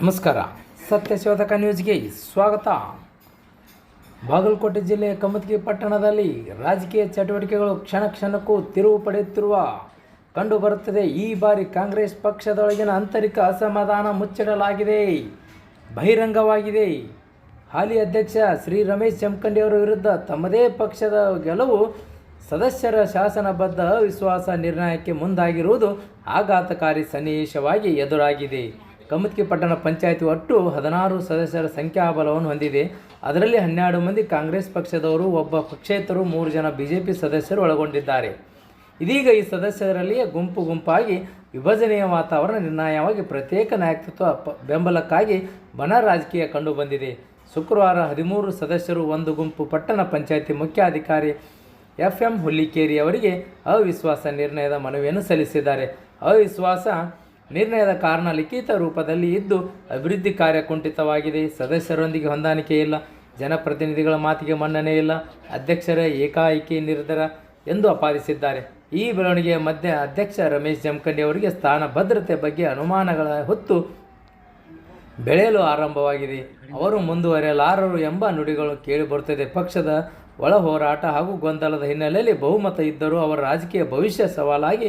ನಮಸ್ಕಾರ. ಸತ್ಯಶೋಧಕ ನ್ಯೂಸ್ಗೆ ಸ್ವಾಗತ. ಬಾಗಲಕೋಟೆ ಜಿಲ್ಲೆಯ ಕಮತ್ಗಿ ಪಟ್ಟಣದಲ್ಲಿ ರಾಜಕೀಯ ಚಟುವಟಿಕೆಗಳು ಕ್ಷಣ ಕ್ಷಣಕ್ಕೂ ತಿರುವು ಪಡೆಯುತ್ತಿರುವ ಕಂಡುಬರುತ್ತದೆ ಈ ಬಾರಿ ಕಾಂಗ್ರೆಸ್ ಪಕ್ಷದೊಳಗಿನ ಆಂತರಿಕ ಅಸಮಾಧಾನ ಮುಚ್ಚಿಡಲಾಗಿದೆ. ಬಹಿರಂಗವಾಗಿದೆ. ಹಾಲಿ ಅಧ್ಯಕ್ಷ ಶ್ರೀ ರಮೇಶ್ ಜಮಖಂಡಿಯವರ ವಿರುದ್ಧ ತಮ್ಮದೇ ಪಕ್ಷದ ಗೆಲುವು ಸದಸ್ಯರ ಶಾಸನಬದ್ಧ ಅವಿಶ್ವಾಸ ನಿರ್ಣಯಕ್ಕೆ ಮುಂದಾಗಿರುವುದು ಆಘಾತಕಾರಿ ಸನ್ನಿವೇಶವಾಗಿ ಎದುರಾಗಿದೆ. ಕಮತ್ಕಿ ಪಟ್ಟಣ ಪಂಚಾಯಿತಿ ಒಟ್ಟು ಹದಿನಾರು ಸದಸ್ಯರ ಸಂಖ್ಯಾಬಲವನ್ನು ಹೊಂದಿದೆ. ಅದರಲ್ಲಿ ಹನ್ನೆರಡು ಮಂದಿ ಕಾಂಗ್ರೆಸ್ ಪಕ್ಷದವರು, ಒಬ್ಬ ಪಕ್ಷೇತರು, ಮೂರು ಜನ ಬಿಜೆಪಿ ಸದಸ್ಯರು ಒಳಗೊಂಡಿದ್ದಾರೆ. ಇದೀಗ ಈ ಸದಸ್ಯರಲ್ಲಿಯೇ ಗುಂಪು ಗುಂಪಾಗಿ ವಿಭಜನೆಯ ವಾತಾವರಣ ನಿರ್ಣಾಯವಾಗಿ ಪ್ರತ್ಯೇಕ ನಾಯಕತ್ವ ಬೆಂಬಲಕ್ಕಾಗಿ ಬಣ ರಾಜಕೀಯ ಕಂಡುಬಂದಿದೆ. ಶುಕ್ರವಾರ ಹದಿಮೂರು ಸದಸ್ಯರು, ಒಂದು ಗುಂಪು ಪಟ್ಟಣ ಪಂಚಾಯಿತಿ ಮುಖ್ಯಾಧಿಕಾರಿ ಎಫ್ ಎಂ ಹುಲ್ಲಿಕೇರಿ ಅವರಿಗೆ ಅವಿಶ್ವಾಸ ನಿರ್ಣಯದ ಮನವಿಯನ್ನು ಸಲ್ಲಿಸಿದ್ದಾರೆ. ಅವಿಶ್ವಾಸ ನಿರ್ಣಯದ ಕಾರಣ ಲಿಖಿತ ರೂಪದಲ್ಲಿ ಇದ್ದು ಅಭಿವೃದ್ಧಿ ಕಾರ್ಯ ಕುಂಠಿತವಾಗಿದೆ. ಸದಸ್ಯರೊಂದಿಗೆ ಹೊಂದಾಣಿಕೆ ಇಲ್ಲ. ಜನಪ್ರತಿನಿಧಿಗಳ ಮಾತಿಗೆ ಮನ್ನಣೆ ಇಲ್ಲ. ಅಧ್ಯಕ್ಷರ ಏಕಾಏಕಿ ನಿರ್ಧಾರ ಎಂದು ಅಪಾದಿಸಿದ್ದಾರೆ ಈ ಬೆಳವಣಿಗೆಯ ಮಧ್ಯೆ ಅಧ್ಯಕ್ಷ ರಮೇಶ್ ಜಮಖಂಡಿ ಅವರಿಗೆ ಸ್ಥಾನ ಭದ್ರತೆ ಬಗ್ಗೆ ಅನುಮಾನಗಳ ಹೊತ್ತು ಬೆಳೆಯಲು ಆರಂಭವಾಗಿದೆ. ಅವರು ಮುಂದುವರೆಯಲಾರರು ಎಂಬ ನುಡಿಗಳು ಕೇಳಿಬರುತ್ತದೆ. ಪಕ್ಷದ ಒಳ ಹೋರಾಟ ಹಾಗೂ ಗೊಂದಲದ ಹಿನ್ನೆಲೆಯಲ್ಲಿ ಬಹುಮತ ಇದ್ದರೂ ಅವರ ರಾಜಕೀಯ ಭವಿಷ್ಯ ಸವಾಲಾಗಿ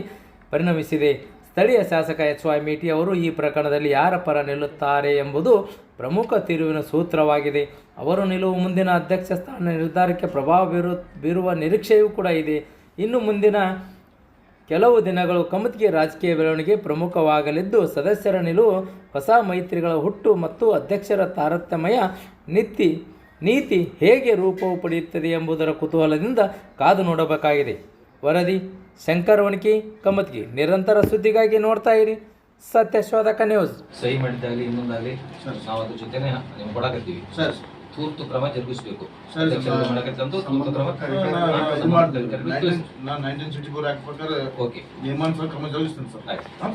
ಪರಿಣಮಿಸಿದೆ. ಸ್ಥಳೀಯ ಶಾಸಕ ಎಚ್ ವೈ ಮೇಟಿ ಅವರು ಈ ಪ್ರಕರಣದಲ್ಲಿ ಯಾರ ಪರ ನಿಲ್ಲುತ್ತಾರೆ ಎಂಬುದು ಪ್ರಮುಖ ತಿರುವಿನ ಸೂತ್ರವಾಗಿದೆ. ಅವರು ನಿಲುವು ಮುಂದಿನ ಅಧ್ಯಕ್ಷ ಸ್ಥಾನ ನಿರ್ಧಾರಕ್ಕೆ ಪ್ರಭಾವ ಬೀರು, ಬೀರುವ ನಿರೀಕ್ಷೆಯೂ ಕೂಡ ಇದೆ. ಇನ್ನು ಮುಂದಿನ ಕೆಲವು ದಿನಗಳು ಕಮತ್ಗಿ ರಾಜಕೀಯ ಬೆಳವಣಿಗೆ ಪ್ರಮುಖವಾಗಲಿದ್ದು, ಸದಸ್ಯರ ನಿಲುವು, ಹೊಸ ಮೈತ್ರಿಗಳ ಹುಟ್ಟು ಮತ್ತು ಅಧ್ಯಕ್ಷರ ತಾರತಮ್ಯ ನೀತಿ ನೀತಿ ಹೇಗೆ ರೂಪವು ಪಡೆಯುತ್ತದೆ ಎಂಬುದರ ಕುತೂಹಲದಿಂದ ಕಾದು ನೋಡಬೇಕಾಗಿದೆ. ವರದಿ ಶಂಕರ್ ಒಣಕಿ ಕಮತ್ಗಿ ನಿರಂತರ ಸುದ್ದಿಗಾಗಿ ನೋಡ್ತಾ ಇರಿ. ಸತ್ಯಶೋಧಕ ನ್ಯೂಸ್. ಸಹಿ ಮಾಡಿದ್ದಾಗಲಿ ಇನ್ನೊಂದಾಗಲಿ ನಾವು ಅದ್ರ ಜೊತೆನೆ ನೀವು ಕೊಡಕತ್ತೀವಿ. ಸರ್. ತೂರ್ತು ಕ್ರಮ ಜರುಗಿಸಬೇಕು. ಸರಿ, ಸರ್. ಓಕೆ. ನಿಯಮಾನುಸಾರ ಕ್ರಮ ಜರುಗಿಸ್ತೇನೆ ಸರ್. ಆಯ್ತು. ಹಾಂ?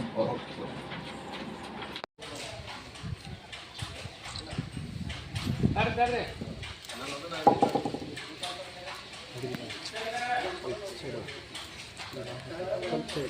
ಓಕೆ